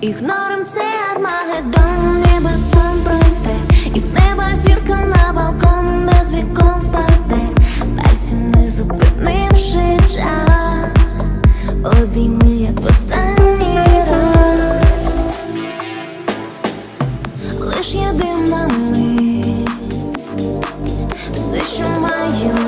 Ігнорим це армагеддон, ніби сон пройде Із неба зірка на балкон без вікон впаде Пальці не зупинивши час. Обійми, як останній раз. Лиш єдина мить. Все, що маємо